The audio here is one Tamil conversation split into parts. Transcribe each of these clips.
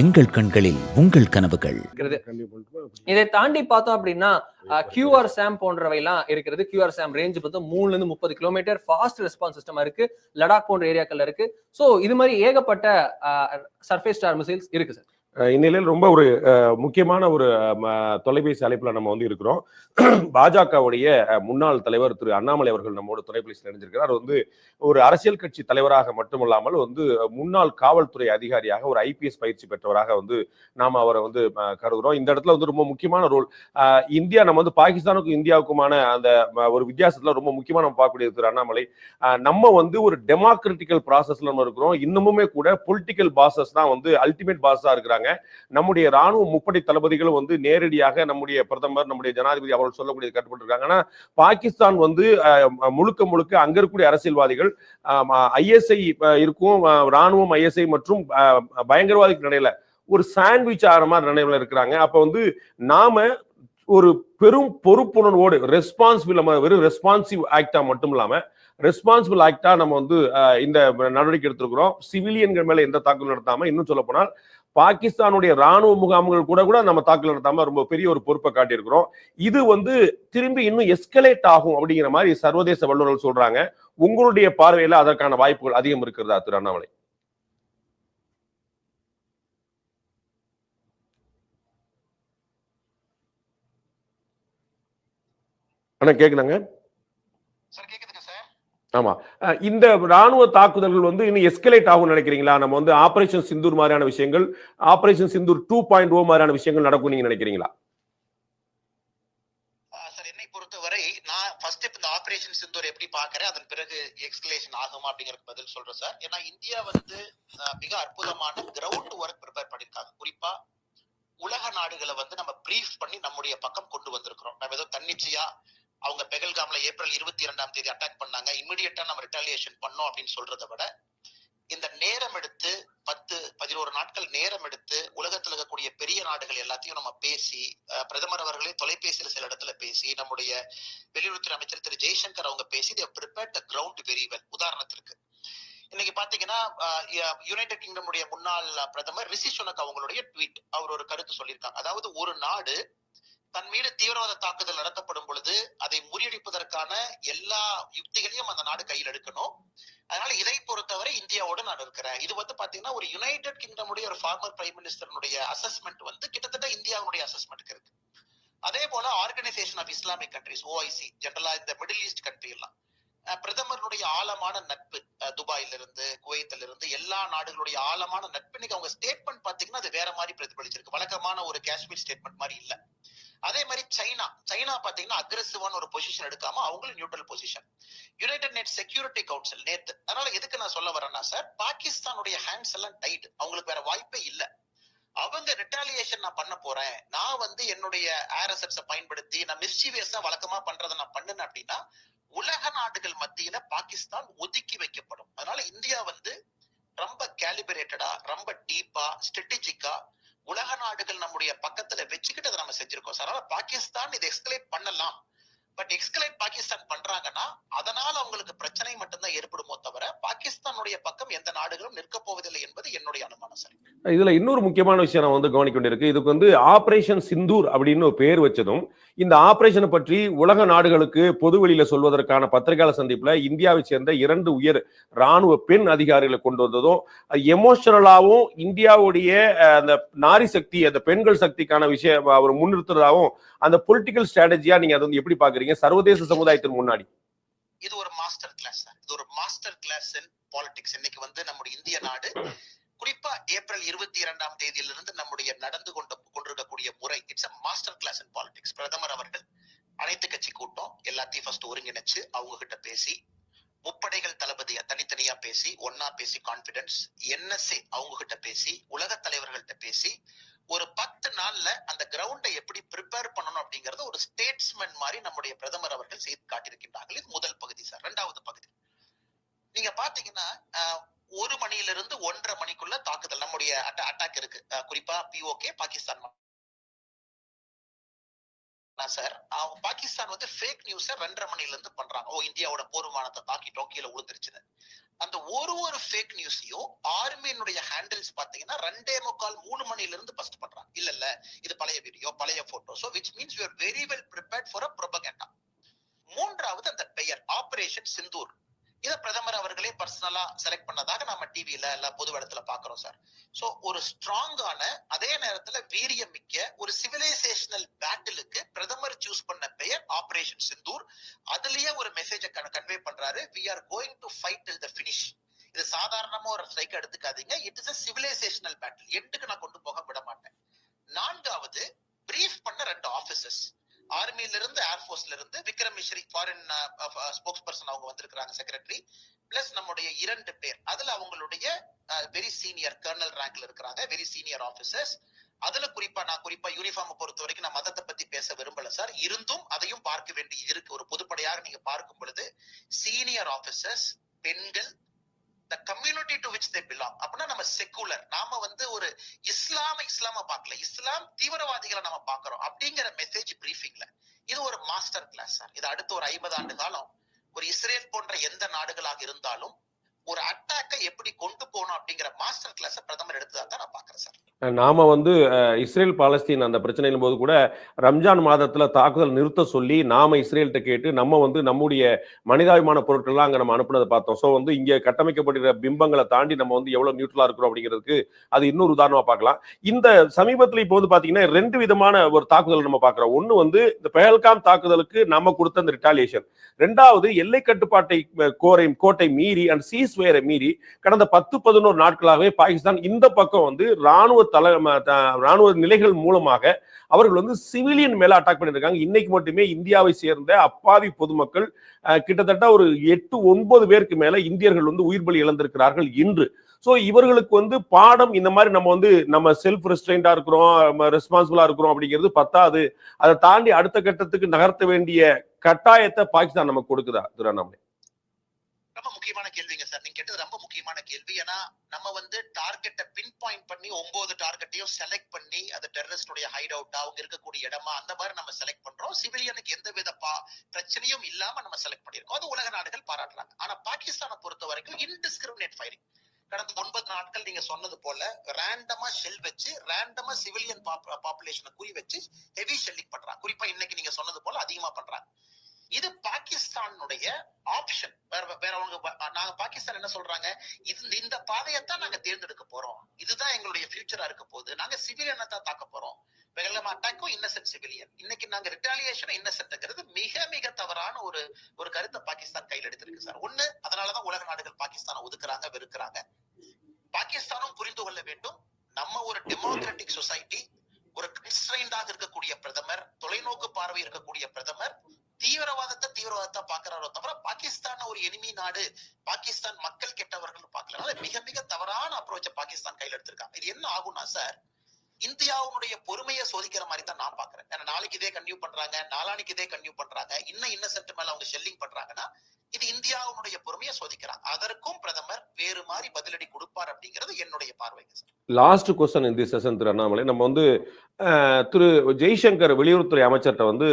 எங்கள் கண்களில் உங்கள் கனவுகள். இதை தாண்டி பார்த்தோம் அப்படின்னா கியூஆர் சாம் போன்றவை எல்லாம் இருக்கிறது. கியூஆர் சாம் ரேஞ்ச் பார்த்தா மூணுல இருந்து முப்பது கிலோமீட்டர் ஃபாஸ்ட் ரெஸ்பான்ஸ் சிஸ்டம் இருக்கு. லடாக் போன்ற ஏரியாக்கள்ல இருக்கு. சோ இது மாதிரி ஏகப்பட்ட சர்ஃபேஸ் ஸ்டார் மிசைல்ஸ் இருக்கு சார் இந்நிலையில் ரொம்ப ஒரு முக்கியமான ஒரு தொலைபேசி அழைப்புல நம்ம வந்து இருக்கிறோம். பாஜகவுடைய முன்னாள் தலைவர் திரு அண்ணாமலை அவர்கள் நம்மோட தொலைபேசியில் இணைஞ்சிருக்கிறார். வந்து ஒரு அரசியல் கட்சி தலைவராக மட்டுமல்லாமல் வந்து முன்னாள் காவல்துறை அதிகாரியாக ஒரு ஐபிஎஸ் பயிற்சி பெற்றவராக வந்து நாம அவரை வந்து கருதுகிறோம் இந்த இடத்துல வந்து ரொம்ப முக்கியமான ரோல் இந்தியா நம்ம வந்து பாகிஸ்தானுக்கும் இந்தியாவுக்குமான அந்த ஒரு வித்தியாசத்துல ரொம்ப முக்கியமா நம்ம பார்க்கக்கூடிய திரு அண்ணாமலை நம்ம வந்து ஒரு டெமோக்ரட்டிக்கல் ப்ராசஸ்ல நம்ம இருக்கிறோம். இன்னமுமே கூட பொலிட்டிக்கல் பாசஸ் தான் வந்து அல்டிமேட் பாஸா இருக்கிறாங்க. நம்முடைய ராணுவ முப்படை தளபதிகளும் வந்து நேரடியாக நம்முடைய பிரதமர் நம்முடைய ஜனாதிபதி அவர்கள் சொல்லக்கூடிய கட்டுப்பட்டு இருக்காங்க ஆனா பாகிஸ்தான் வந்து முழுக்க முழுக்க அங்க இருக்கக்கூடிய அரசியல்வாதிகள் ஐஎஸ்ஐ இருக்கும் ராணுவம் ஐஎஸ்ஐ மற்றும் அஹ், பயங்கரவாதிக்கு இடையில ஒரு சாண்ட்விச் ஆகிற மாதிரி நினைவுல இருக்கிறாங்க. அப்ப வந்து நாம ஒரு பெரும் பொறுப்புணர்வோடு ரெஸ்பான்சிபிள் நம்ம வெறும் ரெஸ்பான்சிவ் ஆக்டா மட்டும் இல்லாமல் ரெஸ்பான்சிபிள் ஆக்டா நம்ம வந்து இந்த நடவடிக்கை எடுத்திருக்கிறோம். சிவிலியன்கள் மேல எந்த தாக்குதல் நடத்தாம இன்னும் சொல்ல போனால் பாகிஸ்தானுடைய ராணுவ முகாம்கள் கூட கூட நம்ம தாக்குதல் நடத்தாம ரொம்ப பெரிய ஒரு பொறுப்பை காட்டியிருக்கிறோம். இது வந்து திரும்பி இன்னும் எஸ்கலேட் ஆகும் அப்படிங்கிற மாதிரி சர்வதேச வல்லுநர்கள் சொல்றாங்க. உங்களுடைய பார்வையில அதற்கான வாய்ப்புகள் அதிகம் இருக்கிறதா திரு அண்ணாமலை? அண்ணா கேக்குதாங்க? சார் ஆமா. இந்த ராணுவ தாக்குதல்கள் வந்து இன்னும் எஸ்கலேட் ஆகும் நினைக்கிறீங்களா? நம்ம வந்து ஆபரேஷன் சிந்தூர் மாதிரியான விஷயங்கள் operation Sindoor two point O மாதிரியான விஷயங்கள் நடக்கும் நீங்க நினைக்கிறீங்களா? சார் என்னை பொறுத்தவரை நான் ஃபர்ஸ்ட் இந்த ஆபரேஷன் சிந்தூர் எப்படி பாக்குறேன் அதன் பிறகு எக்ஸ்கலேஷன் ஆகுமா அப்படிங்கறதுக்கு பதில் சொல்றேன் சார். ஏன்னா இந்தியா வந்து மிக அற்புதமான கிரவுண்ட் ஒர்க் ப்ரிப்பேர் பண்ணிருக்காங்க குறிப்பா உலக நாடுகளை வந்து நம்ம ப்ரீஃப் பண்ணி நம்முடைய பக்கம் கொண்டு வந்திருக்கிறோம். நம்ம ஏதோ தன்னிச்சையா அவங்க பெகல்காம்ல ஏப்ரல் இருபத்தி இரண்டாம் தேதி அட்டாக் பண்ணாங்க. இமிடியட்டா நம்ம ரிட்டாலியேஷன் பண்ணோம் அப்படின்னு சொல்றதை விட இந்த நேரம் எடுத்து பத்து பதினோரு நாட்கள் நேரம் எடுத்து உலகத்துல இருக்கக்கூடிய பெரிய நாடுகள் எல்லாத்தையும் நம்ம பேசி பிரதமர் அவர்களே தொலைபேசியில சில இடத்துல பேசி நம்முடைய வெளியுறவுத்துறை அமைச்சர் திரு ஜெய்சங்கர் அவங்க பேசி prepare the ground very well உதாரணத்திற்கு இன்னைக்கு பாத்தீங்கன்னா யுனைடெட் கிங்டமுடைய முன்னாள் பிரதமர் ரிஷி சுனக் அவங்களுடைய ட்வீட் அவர் ஒரு கருத்து சொல்லியிருக்காங்க. அதாவது ஒரு நாடு தன் மீது தீவிரவாத தாக்குதல் நடத்தப்படும் பொழுது அதை முறியடிப்பதற்கான எல்லா யுக்திகளையும் அந்த நாடு கையில் எடுக்கணும். அதனால இதை பொறுத்தவரை இந்தியாவோட நான் இருக்கிறேன். இது வந்து பாத்தீங்கன்னா ஒரு யுனைடெட் கிங்டமுடைய ஒரு ஃபார்மர் பிரைம் மினிஸ்டருடைய அசஸ்மெண்ட் வந்து கிட்டத்தட்ட இந்தியாவுடைய அசஸ்மெண்ட்க்கு இருக்கு. அதே போல organisation of Islamic countries OIC ஜென்ரலா இந்த மிடில் ஈஸ்ட் கண்ட்ரி எல்லாம். அஹ் பிரதமருடைய ஆழமான நட்பு துபாயில இருந்து குவைத்துல இருந்து எல்லா நாடுகளுடைய ஆழமான நட்பு. இன்னைக்கு அவங்க ஸ்டேட்மெண்ட் பாத்தீங்கன்னா அது வேற மாதிரி பிரதிபலிச்சிருக்கு. வழக்கமான ஒரு காஷ்மீர் ஸ்டேட்மெண்ட் மாதிரி இல்ல. அதே மாதிரி சைனா. சைனா பாத்தீங்கன்னா அக்ரெசிவான ஒரு பொசிஷன் எடுக்காம அவங்களும் நியூட்ரல் பொசிஷன் யுனைடெட் நெட் செக்யூரிட்டி கவுன்சில் நேத்து. அதனால எதுக்கு நான் சொல்ல வரேன்னா சார் பாகிஸ்தானுடைய ஹேண்ட்ஸ் எல்லாம் டைட் அவங்களுக்கு வேற வாய்ப்பே இல்ல. அவங்க ரிட்டாலியேஷன் நான் பண்ண போறேன். நான் வந்து என்னுடைய ஏர் பயன்படுத்தி நான் மிஸ்சீவியஸா வழக்கமா பண்றதை நான் பண்ணுனேன் அப்படின்னா உலக நாடுகள் மத்தியில பாகிஸ்தான் ஒதுக்கி வைக்கப்படும். அதனால இந்தியா வந்து ரொம்ப கேலிபரேட்டடா ரொம்ப டீப்பா ஸ்ட்ராட்டஜிக்கா உலக நாடுகள் நம்முடைய பக்கத்துல வச்சுக்கிட்டு நம்ம செஞ்சிருக்கோம். சார் பாகிஸ்தான் இதை எஸ்கலேட் பண்ணலாம். பட் எக்ஸ்கலேட் பாகிஸ்தான் பண்றாங்கன்னா அதனால அவங்களுக்கு பிரச்சனை மட்டும்தான் ஏற்படுமோ தவிர பாகிஸ்தானுடைய பக்கம் எந்த நாடுகளும் நிற்க போவதில்லை என்பது என்னுடைய அனுமானம் சார் இதுல இன்னொரு முக்கியமான விஷயம் நான் வந்து கவனிக்க வேண்டியிருக்கு இதுக்கு வந்து ஆபரேஷன் சிந்தூர் அப்படின்னு ஒரு பேர் வச்சதும் இந்த ஆபரேஷனை பற்றி உலக நாடுகளுக்கு பொதுவெளியில சொல்வதற்கான பத்திரிகையாளர் சந்திப்புல இந்தியாவை சேர்ந்த இரண்டு உயர் ராணுவ பெண் அதிகாரிகளை கொண்டு வந்ததும் எமோஷனலாவும் இந்தியாவுடைய அந்த நாரி சக்தி அந்த பெண்கள் சக்திக்கான விஷயம் அவர் முன்னிறுத்துறதாகவும் அந்த பொலிட்டிக்கல் ஸ்ட்ராட்டஜியா நீங்க அதை வந்து எப்படி பாக்குறீங்க சர்வதேச சமுதாயத்தின் முன்னாடி. இது ஒரு மாஸ்டர் கிளாஸ் சார் இது ஒரு மாஸ்டர் கிளாஸ் இன் பாலிடிக்ஸ் இன்னைக்கு வந்து நம்முடைய இந்திய நாடு குறிப்பா ஏப்ரல் இருபத்தி இரண்டாம் தேதியிலிருந்து நம்முடைய நடந்து கொண்ட கொண்டிருக்கக்கூடிய முறை. It's a master class in politics பிரதமர் அவர்கள் அனைத்து கட்சி கூட்டம் எல்லாத்தையும் ஃபர்ஸ்ட் ஒருங்கிணைச்சு அவங்க கிட்ட பேசி முப்படைகள் தளபதியா தனித்தனியா பேசி ஒன்னா பேசி கான்பிடன்ஸ் என்எஸ்ஏ அவங்க கிட்ட பேசி உலக தலைவர்கள்ட்ட பேசி ஒரு பத்து நாள்ல அந்த கிரவுண்டை எப்படி ப்ரிப்பேர் பண்ணணும் அப்படிங்கறத ஒரு ஸ்டேட்ஸ்மென் மாதிரி நம்முடைய பிரதமர் அவர்கள் செய்து காட்டியிருக்கின்றார்கள். இது முதல் பகுதி சார் இரண்டாவது பகுதி. நீங்க பாத்தீங்கன்னா அஹ், ஒரு மணியிலிருந்து ஒன்றரை மணிக்குள்ள தாக்குதல் நம்முடைய அட்டாக் இருக்கு. குறிப்பா பிஓகே பாகிஸ்தான் சார் அவங்க பாகிஸ்தான் வந்து ஃபேக் நியூஸ ரெண்டரை மணில இருந்து பண்றாங்க. ஓ இந்தியாவோட போர் விமானத்தை டோக்கியில கீழே விழுந்துருச்சுன்னு அந்த ஒரு ஒரு ஃபேக் நியூஸையும் ஆர்மியினுடைய ஹேண்டில்ஸ் பாத்தீங்கன்னா ரெண்டே முக்கால் மூணு மணில இருந்து ஃபர்ஸ்ட் பண்றாங்க. இல்ல இல்ல. இது பழைய வீடியோ பழைய photo so which means you are very well prepared for a propaganda மூன்றாவது அந்த பெயர் ஆபரேஷன் சிந்தூர். இத பிரதமர் அவர்களே பர்சனலா செலக்ட் பண்ணதாக நம்ம டிவியில எல்லாம் பொது இடத்துல பாக்குறோம் சார் சோ ஒரு ஸ்ட்ராங்கான அதே நேரத்துல வீரியம் மிக்க ஒரு சிவிலைசேஷனல் பேட்டிலுக்கு பிரதமர் சூஸ் பண்ண பெயர் ஆபரேஷன் சிந்தூர் அதுலயே ஒரு மெசேஜ கன்வே பண்றாரு. We are going to fight till the finish இது சாதாரணமா ஒரு ஸ்ட்ரைக் எடுத்துக்காதீங்க. It is a civilisational battle எட்டுக்கு நான் கொண்டு போக விட மாட்டேன். நான்காவது பிரீஃப் பண்ண ரெண்டு ஆபீசர்ஸ் ஆர்மியில இருந்து ஏர்போர்ஸ்ல இருந்து Vikram Misri foreign spokesperson அவங்க வந்திருக்கிறாங்க செக்ரட்டரி பிளஸ் நம்முடைய இரண்டு பேர். அதுல அவங்களுடைய வெரி சீனியர் கர்னல் ரேங்க்ல இருக்கிறாங்க வெரி சீனியர் ஆபீசர்ஸ் அதுல குறிப்பா நான் குறிப்பா யூனிஃபார்ம் பொறுத்த வரைக்கும் நான் மதத்தை பத்தி பேச விரும்பல சார் இருந்தும் அதையும் பார்க்க வேண்டி இருக்கு. ஒரு பொதுப்படையாக நீங்க பார்க்கும் பொழுது சீனியர் ஆபீசர்ஸ் பெண்கள் the community to which they belong அப்படின்னா நம்ம செக்குலர் நாம வந்து ஒரு இஸ்லாம இஸ்லாம பார்க்கல. இஸ்லாம் தீவிரவாதிகளை நம்ம பாக்குறோம் அப்படிங்கிற மெசேஜ் பிரீஃபிங்ல இது ஒரு மாஸ்டர் கிளாஸ் சார். இது அடுத்த ஒரு ஐம்பது ஆண்டு காலம். ஒரு இஸ்ரேல் போன்ற எந்த நாடுகளாக இருந்தாலும் ஒரு அட்டாக்கை எப்படி கொண்டு போகணும் அப்படிங்கிற மாஸ்டர் கிளாஸ் பிரதமர் எடுத்ததா தான் நான் பாக்குறேன் சார். நாம வந்து இஸ்ரேல் பாலஸ்தீன் அந்த பிரச்சனையின் போது கூட ரம்ஜான் மாதத்துல தாக்குதல் நிறுத்த சொல்லி நாம இஸ்ரேல்கிட்ட கேட்டு நம்ம வந்து நம்முடைய மனிதாபிமான பொருட்கள்லாம் அங்க நம்ம அனுப்புனதை பார்த்தோம். ஸோ வந்து இங்க கட்டமைக்கப்படுகிற பிம்பங்களை தாண்டி நம்ம வந்து எவ்வளவு நியூட்ரலா இருக்கிறோம் அப்படிங்கிறதுக்கு அது இன்னொரு உதாரணமா பார்க்கலாம். இந்த சமீபத்துல இப்போ வந்து பாத்தீங்கன்னா ரெண்டு விதமான ஒரு தாக்குதல் நம்ம பார்க்கிறோம். ஒண்ணு வந்து இந்த பெஹல்காம் தாக்குதலுக்கு நம்ம கொடுத்த அந்த ரிட்டாலியேஷன் ரெண்டாவது எல்லை கட்டுப்பாட்டை கோரை கோட்டை மீறி அண்ட் சீஸ் வேரை மீறி கடந்த பத்து பதினோரு நாட்களாகவே பாகிஸ்தான் இந்த பக்கம் வந்து ராணுவ தலை ம- ராணுவ நிலைகள் மூலமாக அவர்கள் வந்து சிவிலியன் மேல அட்டாக் பண்ணியிருக்காங்க. இன்னைக்கு மட்டுமே இந்தியாவை சேர்ந்த அப்பாவி பொதுமக்கள் கிட்டத்தட்ட ஒரு எட்டு ஒன்பது பேருக்கு மேல இந்தியர்கள் வந்து உயிர் பலி இழந்திருக்கிறார்கள் இன்று. ஸோ இவர்களுக்கு வந்து பாடம் இந்த மாதிரி நம்ம வந்து நம்ம செல்ஃப் ரெஸ்ட்ரெயின்டா இருக்கிறோம் ரெஸ்பான்சிபிளா இருக்கிறோம் அப்படிங்கிறது பத்தாது. அதை தாண்டி அடுத்த கட்டத்துக்கு நகர்த்த வேண்டிய கட்டாயத்தை பாகிஸ்தான் நமக்கு கொடுக்குதா திருவண்ணாமலை ரொம்ப முக்கியமான கேள்விங்க சார். நீங்க கேட்டது ரொம்ப முக்கியமான கேள்வி. ஏன்னா நம்ம வந்து டார்கெட்டை பின் பாயிண்ட் பண்ணி ஒன்பது டார்கெட்டையும் செலக்ட் பண்ணி அது டெரரிஸ்டுடைய ஹைட் அவுட் அவங்க இருக்கக்கூடிய இடமா அந்த மாதிரி நம்ம செலக்ட் பண்றோம். சிவிலியனுக்கு எந்த வித பா பிரச்சனையும் இல்லாம நம்ம செலக்ட் பண்ணிருக்கோம் அது உலக நாடுகள் பாராட்டுறாங்க. ஆனா பாகிஸ்தானை பொறுத்த வரைக்கும் இன்டிஸ்கிரிமினேட் ஃபைரிங் கடந்த ஒன்பது நாட்கள் நீங்க சொன்னது போல ரேண்டமா ஷெல் வச்சு ரேண்டமா சிவிலியன் பாப்புலேஷனை குறி வச்சு ஹெவி ஷெல்லிங் பண்றாங்க. குறிப்பா இன்னைக்கு நீங்க சொன்னது போல அதிகமா பண்றாங்க. இது பாகிஸ்தானுடைய ஆப்ஷன் வேற வேற அவங்க வ- நாங்க பாகிஸ்தான் என்ன சொல்றாங்க? இது இந்த பாதையத்தான் நாங்க தேர்ந்தெடுக்க போறோம். இதுதான் எங்களுடைய ஃபியூச்சரா இருக்க போகுது. நாங்க சிவிலியனை தான் தாக்க போறோம். வெள்ளம் அட்டாக்கும் இன்னசென்ட் சிவிலியன் இன்னைக்கு நாங்க ரிட்டாலியேஷன் இன்னசென்ட்ங்கிறது மிக மிக தவறான ஒரு ஒரு கருத்தை பாகிஸ்தான் கையில் எடுத்திருக்கு சார். ஒண்ணு அதனாலதான் உலக நாடுகள் பாகிஸ்தானை ஒதுக்குறாங்க வெறுக்கிறாங்க. பாகிஸ்தானும் புரிந்து கொள்ள வேண்டும். நம்ம ஒரு டெமோக்ராட்டிக் சொசைட்டி ஒரு கன்ஸ்ட்ரைண்டாக இருக்கக்கூடிய பிரதமர் தொலைநோக்கு பார்வை இருக்கக்கூடிய பிரதமர் தீவிரவாதத்தை தீவிரவாதத்தை பாக்குறாரோ தவிர பாகிஸ்தான் ஒரு எனிமி நாடு பாகிஸ்தான் மக்கள் கெட்டவர்கள் பார்க்கல மிக மிக தவறான அப்ரோச்ச பாகிஸ்தான் கையில எடுத்திருக்காங்க. இது என்ன ஆகும்னா சார் இந்தியாவுடைய பொறுமையை சோதிக்கிற மாதிரி தான் நான் பாக்குறேன். ஏன்னா நாளைக்கு இதே கன்யூ பண்றாங்க நாளானிக்கு இதே கன்யூ பண்றாங்க இன்னும் இன்னசென்ட் மேல அவங்க ஷெல்லிங் பண்றாங்கன்னா இது இந்தியாவுடைய பொறுமையை சோதிக்கிறாங்க. அதற்கும் பிரதமர் வேறு மாதிரி பதிலடி கொடுப்பார் அப்படிங்கிறது என்னுடைய பார்வைங்க லாஸ்ட் கொஸ்டின் இந்த செஷன் திரு அண்ணாமலை. நம்ம வந்து திரு ஜெய்சங்கர் வெளியுறவுத்துறை அமைச்சர்கிட்ட வந்து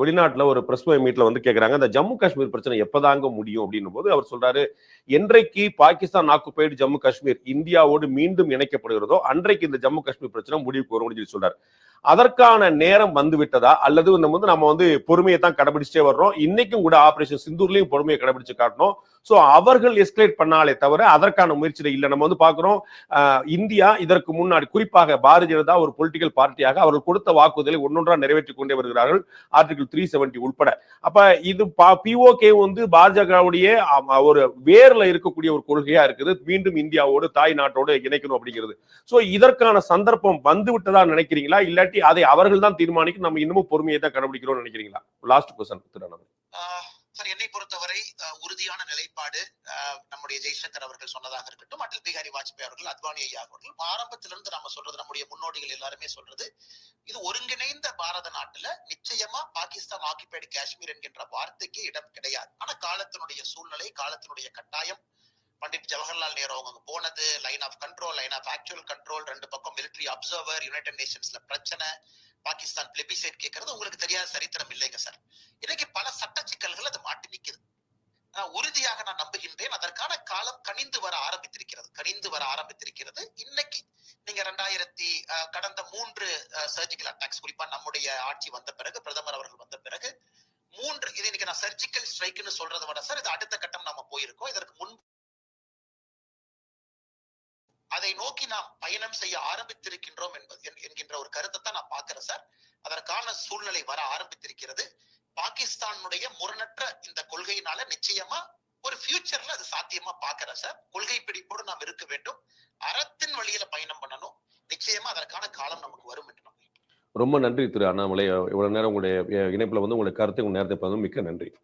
வெளிநாட்டில் ஒரு பிரஸ் மீட்டில் வந்து கேட்குறாங்க இந்த ஜம்மு காஷ்மீர் பிரச்சனை எப்போதாங்க முடியும் அப்படின்னும் போது அவர் சொல்றாரு என்றைக்கு பாகிஸ்தான் ஆக்குபைடு ஜம்மு காஷ்மீர் இந்தியாவோடு மீண்டும் இணைக்கப்படுகிறதோ அன்றைக்கு இந்த ஜம்மு காஷ்மீர் பிரச்சனை முடிவுக்கு வரும் அப்படின்னு சொல்லி சொல்றாரு. அதற்கான நேரம் வந்து விட்டதா அல்லது நம்ம வந்து நம்ம வந்து பொறுமையை தான் கடைபிடிச்சே வர்றோம். இன்னைக்கும் கூட ஆபரேஷன் சிந்தூர்லயும் பொறுமையை கடைபிடிச்சு காட்டணும். ஸோ அவர்கள் எஸ்கலேட் பண்ணாலே தவிர அதற்கான முயற்சியில இல்லை. நம்ம வந்து பாக்குறோம் இந்தியா இதற்கு முன்னாடி குறிப்பாக பாரதிய ஜனதா ஒரு பொலிட்டிக்கல் பார்ட்டியாக அவர்கள் கொடுத்த வாக்குதலை ஒன்னொன்றா நிறைவேற்றிக் கொண்டே வருகிறார்கள். ஆர்டிகல் த்ரீ செவன்டி உட்பட அப்ப இது பிஓகே வந்து பாஜகவுடைய ஒரு வேர்ல இருக்கக்கூடிய ஒரு கொள்கையா இருக்குது. மீண்டும் இந்தியாவோடு தாய் நாட்டோடு இணைக்கணும் அப்படிங்கிறது. ஸோ இதற்கான சந்தர்ப்பம் வந்து விட்டதா நினைக்கிறீங்களா? இல்லாட்டி அதை அவர்கள் தான் தீர்மானிக்கும் நம்ம இன்னமும் பொறுமையை தான் கடைபிடிக்கிறோம்னு நினைக்கிறீங்களா? லாஸ்ட் கொஸ்டன் திரு சார் என்னை பொறுத்தவரை உறுதியான நிலைப்பாடு நம்முடைய ஜெய்சங்கர் அவர்கள் சொன்னதாக இருக்கட்டும் அடல் பிகாரி வாஜ்பாய் அவர்கள் அத்வானி ஐயா அவர்கள் ஆரம்பத்திலிருந்து நம்ம சொல்றது நம்முடைய முன்னோடிகள் எல்லாருமே சொல்றது இது ஒருங்கிணைந்த பாரத நாட்டுல நிச்சயமா பாகிஸ்தான் ஆக்கிபைடு காஷ்மீர் என்கின்ற வார்த்தைக்கு இடம் கிடையாது. ஆனா காலத்தினுடைய சூழ்நிலை காலத்தினுடைய கட்டாயம் பண்டிட் ஜவஹர்லால் நேரு அவங்க போனது line of control line of actual control ரெண்டு பக்கம் மிலிட்டரி அப்சர்வர் யுனைடெட் நேஷன்ஸ்ல பிரச்சனை பாகிஸ்தான் பிளிபிசைட் கேட்கறது உங்களுக்கு தெரியாத சரித்திரம் இல்லைங்க சார் இன்னைக்கு பல சட்ட சிக்கல்கள் அது மாட்டி நிக்குது. ஆஹ் உறுதியாக நான் நம்புகின்றேன் அதற்கான காலம் கனிந்து வர ஆரம்பித்திருக்கிறது கனிந்து வர ஆரம்பித்திருக்கிறது. இன்னைக்கு நீங்க ரெண்டாயிரத்தி கடந்த மூன்று சர்ஜிக்கல் அட்டாக்ஸ் குறிப்பா நம்முடைய ஆட்சி வந்த பிறகு பிரதமர் அவர்கள் வந்த பிறகு மூன்று இது இன்னைக்கு நான் சர்ஜிக்கல் ஸ்ட்ரைக்னு சொல்றதை விட சார் இது அடுத்த கட்டம் நம்ம போயிருக்கோம். இதற்கு முன்பு அதை நோக்கி நாம் பயணம் செய்ய ஆரம்பித்திருக்கின்றோம் என்பது என்- என்கின்ற ஒரு கருத்தை தான் நான் பார்க்கிறேன் சார். அதற்கான சூழ்நிலை வர ஆரம்பித்திருக்கிறது. பாகிஸ்தானுடைய முரணற்ற இந்த கொள்கையினால நிச்சயமா ஒரு ஃபியூச்சர்ல அது சாத்தியமா பார்க்கிறேன் சார். கொள்கை பிடிப்போடு நாம் இருக்க வேண்டும். அறத்தின் வழியில பயணம் பண்ணணும். நிச்சயமா அதற்கான காலம் நமக்கு வரும் என்று ரொம்ப நன்றி திரு அண்ணாமலை. இவ்வளவு நேரம் உங்களுடைய இணைப்புல வந்து உங்களுடைய கருத்தை உங்க நேரத்தை மிக்க நன்றி.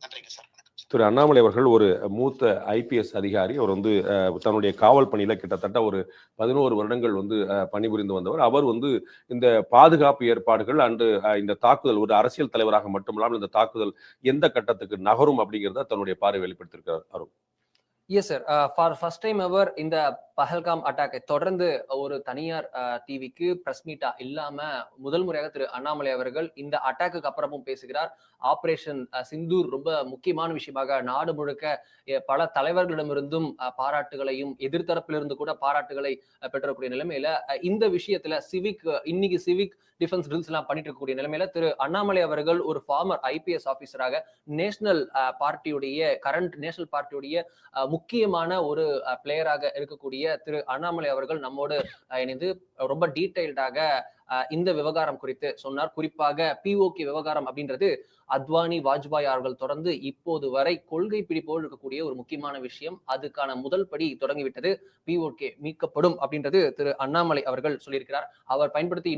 நன்றிங்க சார். திரு அண்ணாமலை அவர்கள் ஒரு மூத்த ஐபிஎஸ் அதிகாரி. அவர் வந்து அஹ், தன்னுடைய காவல் பணியில கிட்டத்தட்ட ஒரு பதினோரு வருடங்கள் வந்து பணிபுரிந்து வந்தவர். அவர் வந்து இந்த பாதுகாப்பு ஏற்பாடுகள் அண்டு இந்த தாக்குதல் ஒரு அரசியல் தலைவராக மட்டுமில்லாமல் இந்த தாக்குதல் எந்த கட்டத்துக்கு நகரும் அப்படிங்கிறத தன்னுடைய பார்வை வெளிப்படுத்தியிருக்கிறார் Arun. Yes sir for first time ever இந்த பஹல்காம் அட்டாக்கை தொடர்ந்து ஒரு தனியார் டிவிக்கு பிரஸ் மீட்டா இல்லாம முதல் முறையாக திரு அண்ணாமலை அவர்கள் இந்த அட்டாக்குக்கு அப்புறமும் பேசுகிறார். ஆபரேஷன் uh, சிந்தூர் ரொம்ப முக்கியமான விஷயமாக நாடு முழுக்க பல தலைவர்களிடமிருந்தும் uh, பாராட்டுகளையும் எதிர்த்தரப்பிலிருந்து கூட பாராட்டுகளை uh, பெற்றக்கூடிய நிலைமையில இந்த விஷயத்துல சிவிக் இன்னைக்கு சிவிக் டிஃபென்ஸ் ட்ரில்ஸ் எல்லாம் பண்ணிட்டு இருக்கக்கூடிய நிலைமையில திரு அண்ணாமலை அவர்கள் ஒரு ஃபார்மர் ஐபிஎஸ் ஆபீசராக நேஷனல் பார்ட்டியுடைய கரண்ட் நேஷனல் பார்ட்டியுடைய முக்கியமான ஒரு பிளேயராக இருக்கக்கூடிய திரு அண்ணாமலை அவர்கள் நம்மோடு இணைந்து ரொம்ப டீடைல்டாக இந்த விவகாரம் குறித்து சொன்னார். குறிப்பாக பிஓகே விவகாரம் அப்படின்றது அத்வானி வாஜ்பாய் அவர்கள் தொடர்ந்து இப்போது வரை கொள்கை பிடிப்போடு இருக்கக்கூடிய ஒரு முக்கியமான விஷயம். அதுக்கான முதல் படி தொடங்கிவிட்டது. பிஓகே மீட்கப்படும் அப்படின்றது திரு அண்ணாமலை அவர்கள் சொல்லியிருக்கிறார். அவர் பயன்படுத்தி